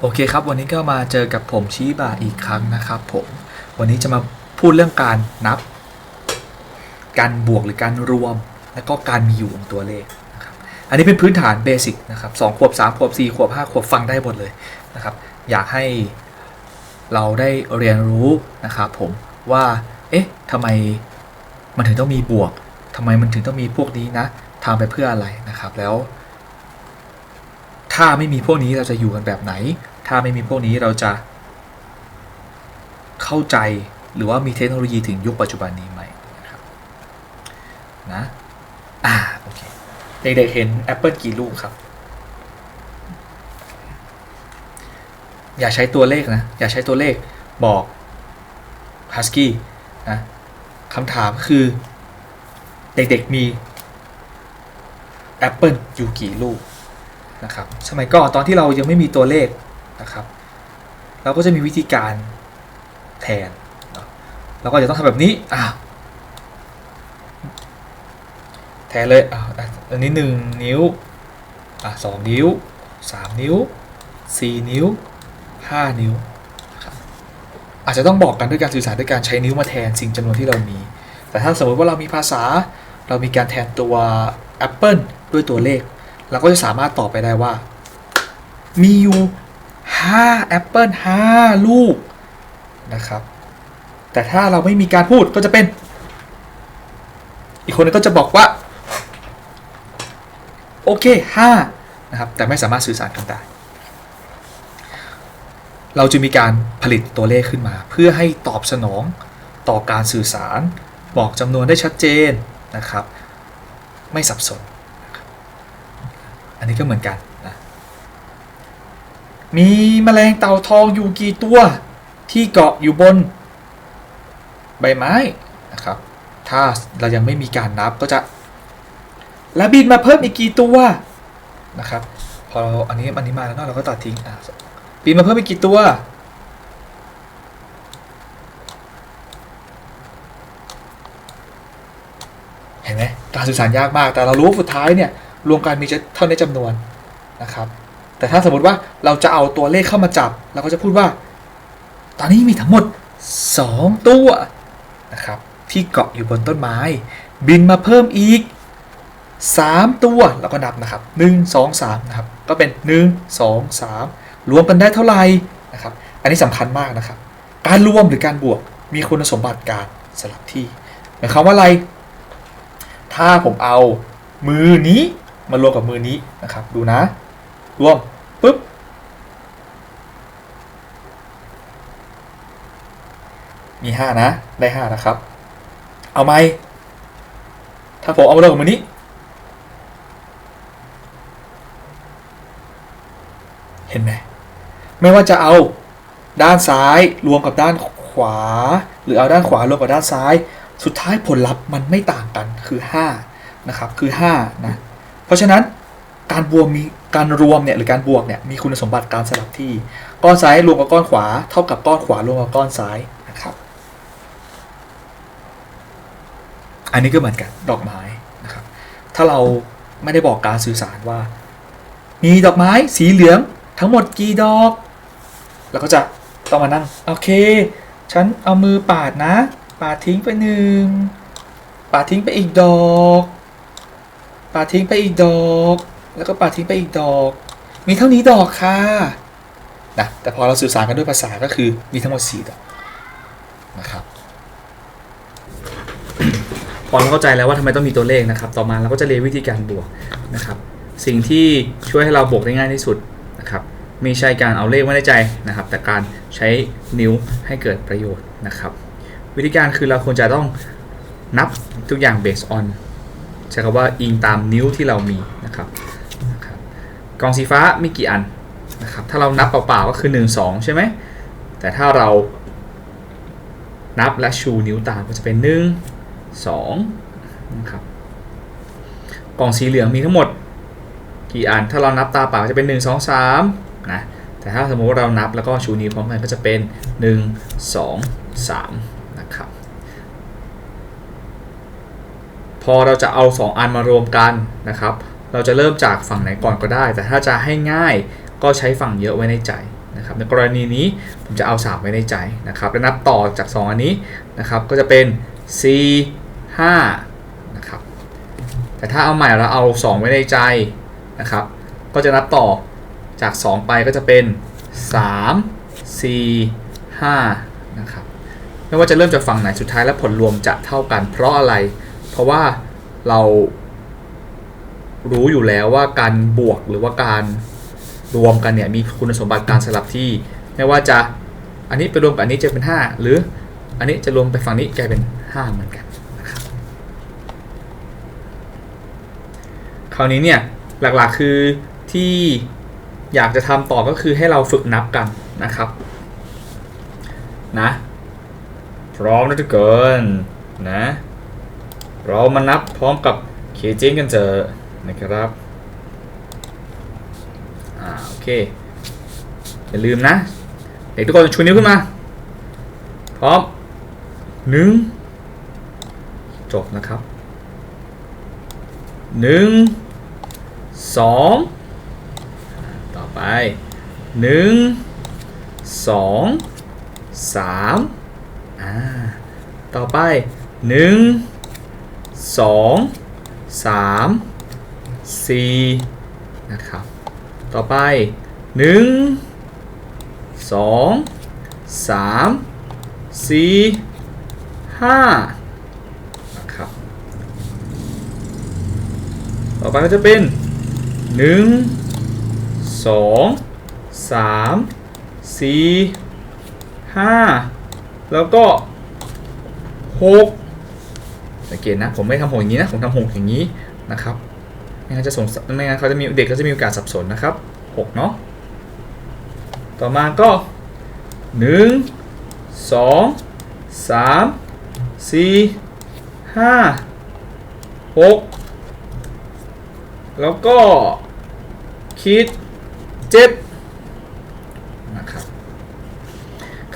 โอเคครับ วันนี้ก็มาเจอกับผมชี้บาอีกครั้งนะครับผมวันนี้จะมาพูดเรื่องการนับ การบวกหรือการรวม แล้วก็การมีอยู่ของตัวเลขนะครับอันนี้เป็นพื้นฐานเบสิกนะครับสองขวบสามขวบสี่ขวบห้าขวบฟังได้หมดเลยนะครับอยากให้เราได้เรียนรู้นะครับผมว่าเอ๊ะทำไมมันถึงต้องมีบวกทำไมมันถึงต้องมีพวกนี้นะทำไปเพื่ออะไรนะครับ แล้ว ถ้าไม่มีพวกนี้เราจะอยู่กันแบบไหน ถ้าไม่มีพวกนี้เราจะ เข้าใจหรือว่ามีเทคโนโลยีถึงยุคปัจจุบันนี้ไหมนะครับนะอ่าโอเคเด็กๆเห็นแอปเปิลกี่ลูกครับ อย่าใช้ตัวเลขนะ อย่าใช้ตัวเลขบอก Husky นะคำถามคือ เด็กๆมีแอปเปิลอยู่กี่ลูก นะครับสมัยก่อนตอนที่เรายังไม่มีตัวเลขนะครับ เราก็จะมีวิธีการแทนเราก็จะต้องทำแบบนี้อะแทนเลยอะอันนี้หนึ่งนิ้วอะสองนิ้วสามนิ้วสี่นิ้วห้านิ้วอาจจะต้องบอกกันด้วยการสื่อสารด้วยการใช้นิ้วมาแทนสิ่งจำนวนที่เรามี แต่ถ้าสมมติว่าเรามีภาษา เรามีการแทนตัว Apple ด้วยตัวเลข เราก็จะสามารถตอบไปได้ว่า มีอยู่5แอปเปิล5ลูกนะครับ แต่ถ้าเราไม่มีการพูดก็จะเป็น อีกคนนึงก็จะบอกว่า โอเค5นะครับ แต่ไม่สามารถสื่อสารกันได้ เราจะมีการผลิตตัวเลขขึ้นมา เพื่อให้ตอบสนองต่อการสื่อสาร บอกจำนวนได้ชัดเจนนะครับ ไม่สับสน นนี้ก็เหมือนกันนะมีแมลงเต่าทองอยู่กี่ตัวที่เกาะอยู่บน ใบไม้นะครับ ถ้าเรายังไม่มีการนับก็จะ แล้วบินมาเพิ่มอีกกี่ตัวนะครับ พออันนี้อันนี้มาแล้วเนอะเราก็ตัดทิ้งอะบินมาเพิ่มอีกกี่ตัวเห็นไหมการสื่อสารยากมาก แต่เรารู้สุดท้ายเนี่ย รวมกันมีเท่าในจำนวนนะครับ แต่ถ้าสมมติว่าเราจะเอาตัวเลขเข้ามาจับ เราก็จะพูดว่า ตอนนี้มีทั้งหมด 2 ตัวนะครับ ที่เกาะอยู่บนต้นไม้ บินมาเพิ่มอีก 3 ตัวเราก็นับนะครับ 1 2 3นะครับก็เป็น 1 2 3 รวมกันได้เท่าไหร่นะครับ อันนี้สำคัญมากนะครับ การรวมหรือการบวกมีคุณสมบัติการสลับที่หมายความว่าอะไร ถ้าผมเอามือนี้ มารวมกับมือนี้นะครับ ดูนะ รวมปุ๊บมี5นะ ได้5นะครับ เอาไหมถ้าผมเอามารวมกับมือนี้ เห็นไหมไม่ว่าจะเอาด้านซ้ายรวมกับด้านขวา หรือเอาด้านขวารวมกับด้านซ้าย สุดท้ายผลลัพธ์มันไม่ต่างกันคือ 5 นะครับ คือ 5 นะ เพราะฉะนั้นการบวมมีการรวมเนี่ยหรือการบวกเนี่ยมีคุณสมบัติการสลับที่ ก้อนซ้ายรวมกับก้อนขวา เท่ากับก้อนขวารวมกับก้อนซ้ายนะครับ อันนี้ก็เหมือนกันดอกไม้นะครับ ถ้าเราไม่ได้บอกการสื่อสารว่า มีดอกไม้สีเหลืองทั้งหมดกี่ดอกแล้วก็จะต้องมานั่งโอเค ฉันเอามือปาดนะ ปาดทิ้งไปหนึ่งปาดทิ้งไปอีกดอก ปาทิ้งไปอีกดอก แล้วก็ปาทิ้งไปอีกดอก มีเท่านี้ดอกค่ะนะแต่พอเราสื่อสารกันด้วยภาษาก็คือมีทั้งหมด4ดอกนะครับพอเราเข้าใจแล้วว่าทำไมต้องมีตัวเลขนะครับ ต่อมาเราก็จะเรียนวิธีการบวกนะครับ สิ่งที่ช่วยให้เราบวกได้ง่ายที่สุดนะครับไม่ใช่การเอาเลขไว้ในใจนะครับ แต่การใช้นิ้วให้เกิดประโยชน์นะครับ วิธีการคือเราควรจะต้องนับทุกอย่าง based on ใช้คำว่าอิงตามนิ้วที่เรามีนะครับกล่องสีฟ้ามีกี่อันนะครับถ้าเรานับเปล่าๆก็คือ 1 2 ใช่ไหมแต่ถ้าเรานับและชูนิ้วตามก็จะเป็น 1 2นะครับกล่องสีเหลืองมีทั้งหมดกี่อัน ถ้าเรานับตาเปล่าจะเป็น 1 2 3นะแต่ถ้าสมมติว่าเรานับแล้วก็ชูนิ้วพร้อมกันก็จะเป็น 1 2 3นะครับ พอเราจะเอา 2 อันมารวมกันนะครับ เราจะเริ่มจากฝั่งไหนก่อนก็ได้ แต่ถ้าจะให้ง่ายก็ใช้ฝั่งเยอะไว้ในใจนะครับในกรณีนี้ผมจะเอา 3 ไว้ในใจนะครับและนับต่อจาก 2 อันนี้นะครับก็จะเป็น c 5นะครับแต่ถ้าเอาใหม่แล้วเอา 2 ไว้ในใจนะครับก็จะนับต่อจาก 2 ไปก็จะเป็น3 c 5นะครับไม่ว่าจะเริ่มจากฝั่งไหนสุดท้ายแล้วผลรวมจะเท่ากัน เพราะอะไร เพราะว่าเรารู้อยู่แล้วว่าการบวกหรือว่าการรวมกันเนี่ยมีคุณสมบัติการสลับที่ ไม่ว่าจะอันนี้ไปรวมกับอันนี้จะเป็น 5 หรืออันนี้จะรวมไปฝั่งนี้กลายเป็น 5 เหมือนกันนะครับคราวนี้เนี่ยหลักๆคือที่อยากจะทำต่อก็คือให้เราฝึกนับกันนะครับนะพร้อมแล้วทุกคนนะ เรามานับพร้อมกับเคจิงกันเจอะนะครับ อ่าโอเค อย่าลืมนะ เด็กทุกคนชูนิ้วขึ้นมา พร้อมหนึ่งจบนะครับหนึ่งสองต่อไปหนึ่งสองสามอ่าต่อไปหนึ่ง สองสามสี่นะครับ ต่อไปหนึ่งสองสามสี่ห้านะครับ ต่อไปก็จะเป็นหนึ่งสองสามสี่ห้าแล้วก็หก สังเกตนะ ผมไม่ทำหกอย่างนี้นะ ผมทำหกอย่างนี้นะครับ ไม่งั้นจะส่งไม่งั้นเขาจะมีเด็กก็จะมีโอกาสสับสนนะครับหกเนาะ ต่อมาก็หนึ่งสองสามสี่ห้าหกแล้วก็คิดเจ็ดนะครับ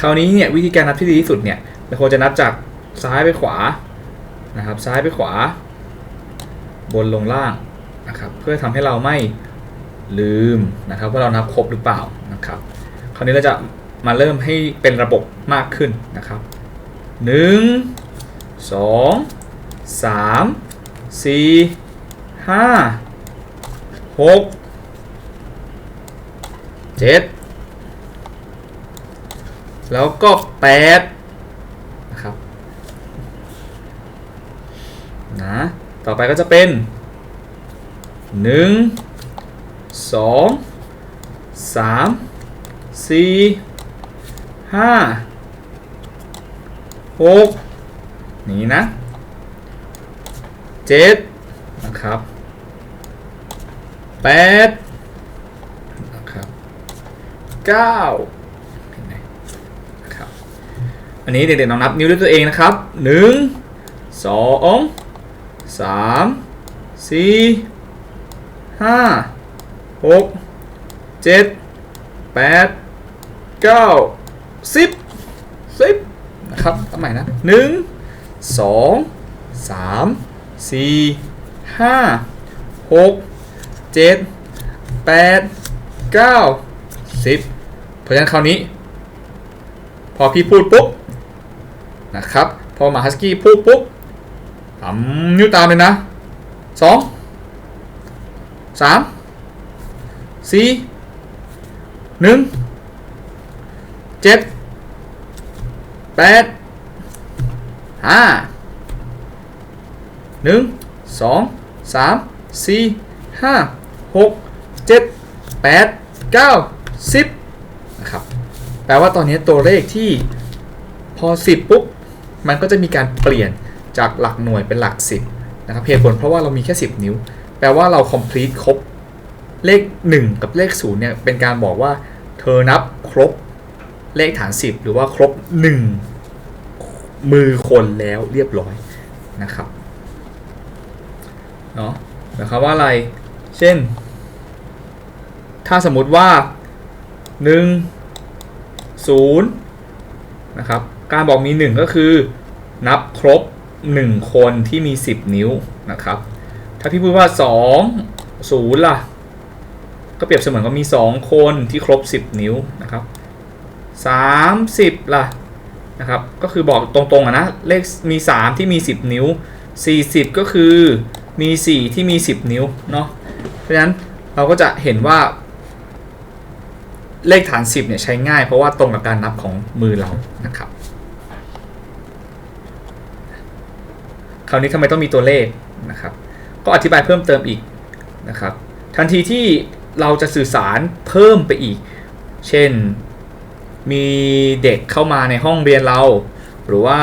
คราวนี้เนี่ยวิธีการนับที่ดีที่สุดเนี่ยเราควรจะนับจากซ้ายไปขวา นะครับ ซ้ายไปขวา บนลงล่างนะครับ เพื่อทำให้เราไม่ลืมนะครับว่าเรานับครบหรือเปล่านะครับ คราวนี้เราจะมาเริ่มให้เป็นระบบมากขึ้นนะครับหนึ่งสองสามสี่ห้าหกเจ็ดแล้วก็แปดนะครับ นะ ต่อไปก็จะเป็นหนึ่งสองสามสี่ห้าหกนี่นะเจ็ดนะครับแปดนะครับเก้าอันนี้เด็กๆลองนับนิ้วด้วยตัวเองนะครับหนึ่ง สามสี่ห้าหกเจ็ดแปดเก้าสิบสิบนะครับเอาใหม่นะหนึ่งสองสามสี่ห้าหกเจ็ดแปดเก้าสิบเพราะฉะนั้นคราวนี้ พอพี่พูดปุ๊บนะครับ พอหมาฮัสกี้พูดปุ๊บ ทำนิ้วตามเลยนะสองสามสี่หนึ่งเจ็ดแปดห้าหนึ่งสองสามสี่ห้าหกเจ็ดแปดเก้าสิบนะครับแปลว่าตอนนี้ตัวเลขที่พอ10ปุ๊บ มันก็จะมีการเปลี่ยน จากหลักหน่วยเป็นหลัก 10นะครับเหตุผลเพราะว่าเรามีแค่ 10 นิ้ว แปลว่าเรา complete ครบเลข 1 กับเลข0เนี่ยเป็นการบอกว่าเธอนับครบเลขฐาน 10 หรือว่าครบ 1 มือคนแล้วเรียบร้อยนะครับเนาะหมายความว่าอะไร เช่น ถ้าสมมุติว่า 1 0นะครับการบอกมี 1 ก็คือนับครบ 1คนที่มี10นิ้วนะครับ ถ้าพี่พูดว่า2 0ล่ะ ก็เปรียบเสมือนกับมี2คนที่ครบ10นิ้วนะครับ30ล่ะนะครับ ก็คือบอกตรงๆนะ เลขมี3ที่มี10นิ้ว40ก็คือมี4ที่มี10นิ้วเนาะ เพราะฉะนั้นเราก็จะเห็นว่า เลขฐาน10เนี่ยใช้ง่ายเพราะว่าตรงกับการนับของมือเรานะครับ คราวนี้ทำไมต้องมีตัวเลขนะครับ ก็อธิบายเพิ่มเติมอีกนะครับ ทันทีที่เราจะสื่อสารเพิ่มไปอีก เช่น มีเด็กเข้ามาในห้องเรียนเรา หรือว่า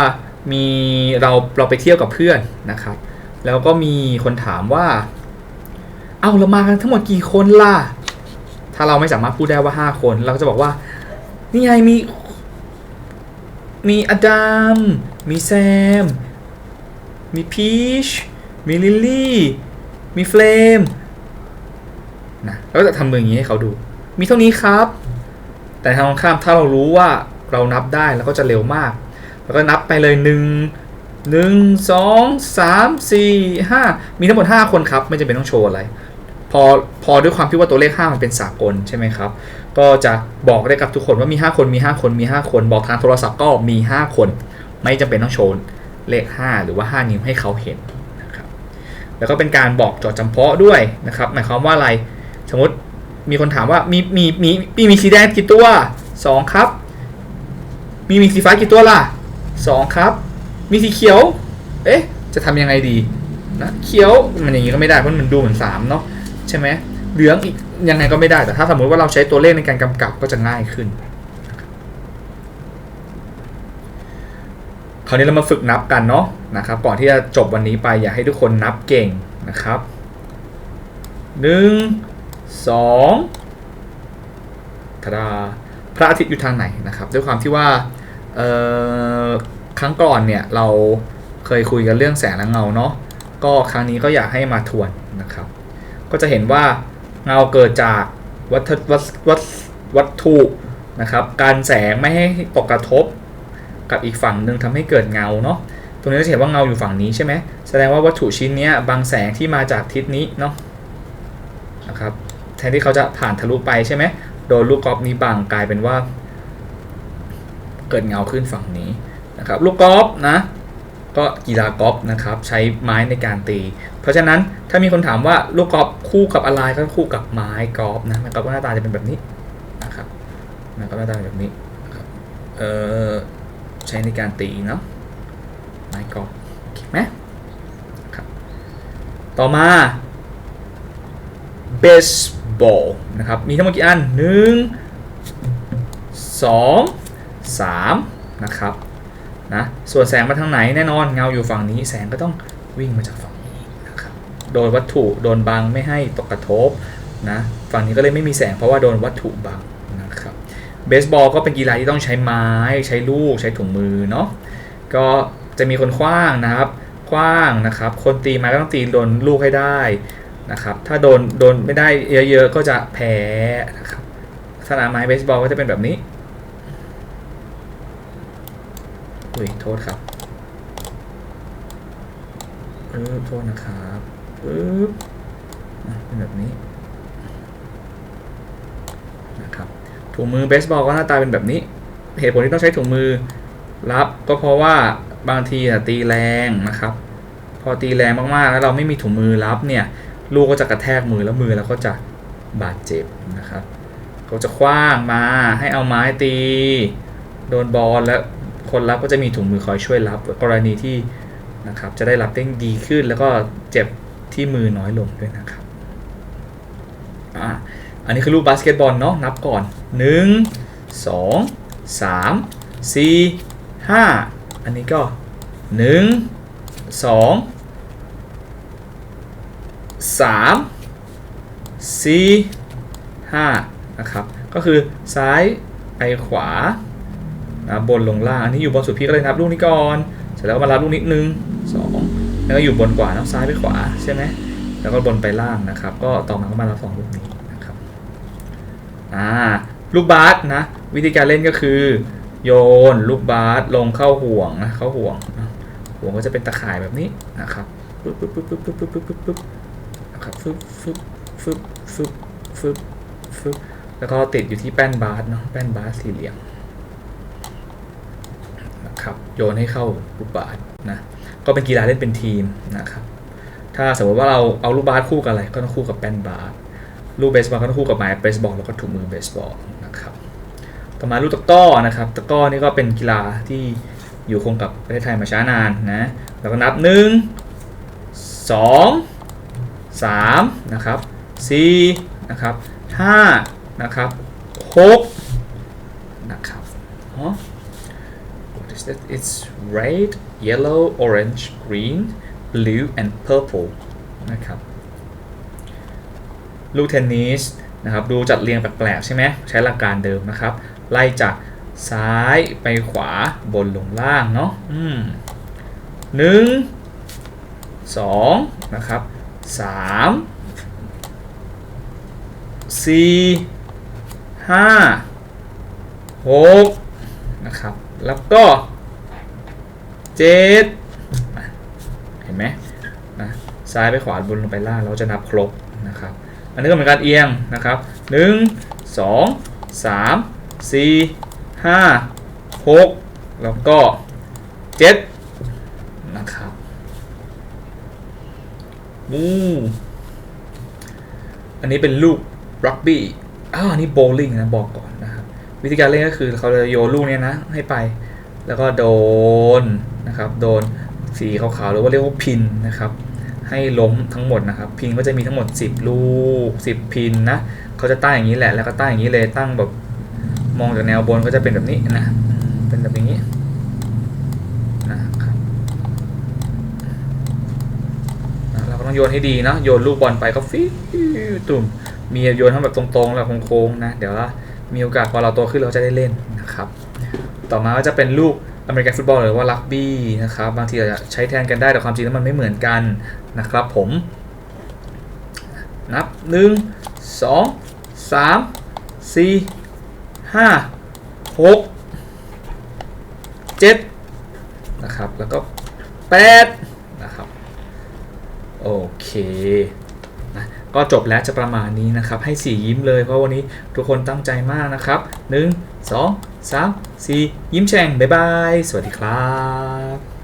มีเราเราไปเที่ยวกับเพื่อนนะครับ แล้วก็มีคนถามว่า เอาเรามากันทั้งหมดกี่คนล่ะ ถ้าเราไม่สามารถพูดได้ว่า 5 คน เราก็จะบอกว่า นี่ไงมี มีอดัม มีแซม มีพีช มีลิลลี่ มีเฟลมนะแล้วจะทำมืออย่างนี้ให้เขาดู มีเท่านี้ครับ แต่ทางตรงข้ามถ้าเรารู้ว่าเรานับได้แล้วก็จะเร็วมาก แล้วก็นับไปเลยหนึ่งหนึ่งสองสามสี่ห้ามีทั้งหมด5คนครับ ไม่จำเป็นต้องโชว์อะไร พอพอด้วยความที่ว่าตัวเลข5มันเป็นสากลใช่ไหมครับ ก็จะบอกได้กับทุกคนว่ามี5คนมี5คนมี5คน บอกทางโทรศัพท์ก็มี5คน ไม่จำเป็นต้องโชว์ เลข 5 หรือว่า 5 นิ้วให้เขาเห็นนะครับแล้วก็เป็นการบอกจดจำเพาะด้วยนะครับหมายความว่าอะไรสมมติมีคนถามว่ามีมีมีมีมีสีแดงกี่ตัว 2 ครับ มีมีสีฟ้ากี่ตัวล่ะ 2 ครับ มีสีเขียว เอ๊ะ จะทำยังไงดีนะเขียวมันอย่างนี้ก็ไม่ได้เพราะมันดูเหมือน3เนาะใช่ไหมเหลืองอีกยังไงก็ไม่ได้แต่ถ้าสมมติว่าเราใช้ตัวเลขในการกำกับก็จะง่ายขึ้น คราวนี้เรามาฝึกนับกันเนาะนะครับก่อนที่จะจบวันนี้ไปอยากให้ทุกคนนับเก่งนะครับหนึ่งสองทดาพระอาทิตย์อยู่ทางไหนนะครับด้วยความที่ว่าครั้งก่อนเนี่ยเราเคยคุยกันเรื่องแสงและเงาเนาะก็ครั้งนี้ก็อยากให้มาทวนนะครับ ก็จะเห็นว่าเงาเกิดจากวัตถุวัตวัตวัตถุนะครับการแสงไม่ให้ตกกระทบ กับอีกฝั่งหนึ่งทำให้เกิดเงาเนาะตรงนี้จะเห็นว่าเงาอยู่ฝั่งนี้ใช่ไหมแสดงว่าวัตถุชิ้นนี้บางแสงที่มาจากทิศนี้เนาะนะครับแทนที่เขาจะผ่านทะลุไปใช่ไหมโดนลูกกอล์ฟนี้บังกลายเป็นว่า เกิดเงาขึ้นฝั่งนี้นะครับลูกกอล์ฟนะก็กีฬากอล์ฟนะครับใช้ไม้ในการตี เพราะฉะนั้นถ้ามีคนถามว่าลูกกอล์ฟคู่กับอะไรก็คู่กับไม้กอล์ฟนะม้กอล์ฟก็หน้าตาจะเป็นแบบนี้นะครับไม้กอล์ฟหน้าตาแบบนี้นะครับเอ่อ ใช้ในการตีเนาะไม้กอล์ฟโอเคไหมครับต่อมา baseball นะครับมีทั้งหมดกี่อันหนึ่งสองสามนะครับนะส่วนแสงมาทางไหนแน่นอนเงาอยู่ฝั่งนี้แสงก็ต้องวิ่งมาจากฝั่งนี้นะครับโดนวัตถุโดนบังไม่ให้ตกกระทบนะฝั่งนี้ก็เลยไม่มีแสงเพราะว่าโดนวัตถุบังนะครับ เบสบอลก็เป็นกีฬาที่ต้องใช้ไม้ใช้ลูกใช้ถุงมือเนาะก็จะมีคนคว้างนะครับคว้างนะครับ คนตีไม้ก็ต้องตีโดนลูกให้ได้นะครับถ้าโดนโดนไม่ได้เยอะๆก็จะแพ้นะครับสนามไม้เบสบอลก็จะเป็นแบบนี้อุ้ยโทษครับเออโทษนะครับปึ๊บอะเป็นแบบนี้นะครับ ถุงมือเบสบอลก็หน้าตาเป็นแบบนี้ เหตุผลที่ต้องใช้ถุงมือรับก็เพราะว่าบางทีตีแรงนะครับ พอตีแรงมากๆ แล้วเราไม่มีถุงมือรับเนี่ยลูกก็จะกระแทกมือแล้วมือเราก็จะบาดเจ็บนะครับเขาจะคว้างมาให้เอาไม้ตี โดนบอลแล้วคนรับก็จะมีถุงมือคอยช่วยรับกรณีที่นะครับจะได้รับได้งดีขึ้นแล้วก็เจ็บที่มือน้อยลงด้วยนะครับอ่า อันนี้คือลูกบาสเกตบอลเนาะนับก่อน 1 2 3 4 5 อันนี้ก็ 1 2 3 4 5นะครับก็คือซ้ายไปขวานะบนลงล่างอันนี้อยู่บนสุดพี่ก็เลยนับลูกนี้ก่อนเสร็จแล้วมารับลูกนิดนึง2แล้วก็อยู่บนกว่าเนาะซ้ายไปขวาใช่ไหมแล้วก็บนไปล่างนะครับ ก็ต่อมาก็มารับสองลูก อ่าลูกบาสนะ วิธีการเล่นก็คือ โยนลูกบาสลงเข้าห่วงนะเข้าห่วง ห่วงก็จะเป็นตะข่ายแบบนี้นะครับปึ๊บปึ๊บปึ๊บปึ๊บปึ๊บปึ๊บปึ๊บปึ๊บปึ๊บนะครับฟึบฟึบฟึบฟึบฟึบฟึบแล้วก็ติดอยู่ที่แป้นบาสเนาะแป้นบาสสี่เหลี่ยมนะครับโยนให้เข้าลูกบาสนะก็เป็นกีฬาเล่นเป็นทีมนะครับถ้าสมมติว่าเราเอาลูกบาสคู่กับอะไรก็ต้องคู่กับแป้นบาส ลูกเบสบอลก็ต้องคู่กับไม้เบสบอลแล้วก็ถุงมือเบสบอลนะครับต่อมาลูกตะก้อนะครับตะก้อนี่ก็เป็นกีฬาที่อยู่คงกับประเทศไทยมาช้านานนะแล้วก็นับหนึ่งสองสามนะครับสี่นะครับห้านะครับหกนะครับอ๋อ What is that? It's red, yellow, orange, green, blue and purple นะครับ ลูกเทนนิสนะครับดูจัดเรียงแปลกๆใช่ไหมใช้หลักการเดิมนะครับ ไล่จากซ้ายไปขวาบนลงล่างเนาะอืมหนึ่งสองนะครับสามสี่ห้าหกนะครับ แล้วก็เจ็ดเห็นไหมนะซ้ายไปขวาบนลงไปล่างเราจะนับครบนะครับ อันนี้ก็เป็นการเอียงนะครับหนึ่งสองสามสี่ห้าหกแล้วก็เจ็ดนะครับมูอันนี้เป็นลูกรักบี้อ้าวอันนี้โบลิ่งนะบอกก่อนนะครับวิธีการเล่นก็คือเขาจะโยนลูกเนี้ยนะให้ไปแล้วก็โดนนะครับโดนสีขาวๆหรือว่าเรียกว่าพินนะครับ ให้ล้มทั้งหมดนะครับ พินก็จะมีทั้งหมด 10 ลูก 10 พินนะเขาจะตั้งอย่างนี้แหละ แล้วก็ตั้งอย่างนี้เลยตั้งแบบมองจากแนวบนก็จะเป็นแบบนี้นะ เป็นแบบนี้นะครับเราก็ต้องโยนให้ดีนะ โยนลูกบอลไปก็ฟิวตุ่มมีโยนทั้งแบบตรงๆแล้วโค้งๆนะ เดี๋ยวว่ามีโอกาสพอเราโตขึ้นเราจะได้เล่นนะครับ ต่อมาก็จะเป็นลูก อเมริกันฟุตบอลหรือว่ารักบี้นะครับบางทีอาจจะใช้แทนกันได้แต่ความจริงแล้วมันไม่เหมือนกันนะครับผม นับ 1 2 3 4 5 6 7นะครับแล้วก็ 8 นะครับโอเคนะก็จบแล้วจะประมาณนี้นะครับ ให้สียิ้มเลยเพราะวันนี้ทุกคนตั้งใจมากนะครับ 1 2 3 4 ยิ้มแฉ่งบ๊ายบาย สวัสดีครับ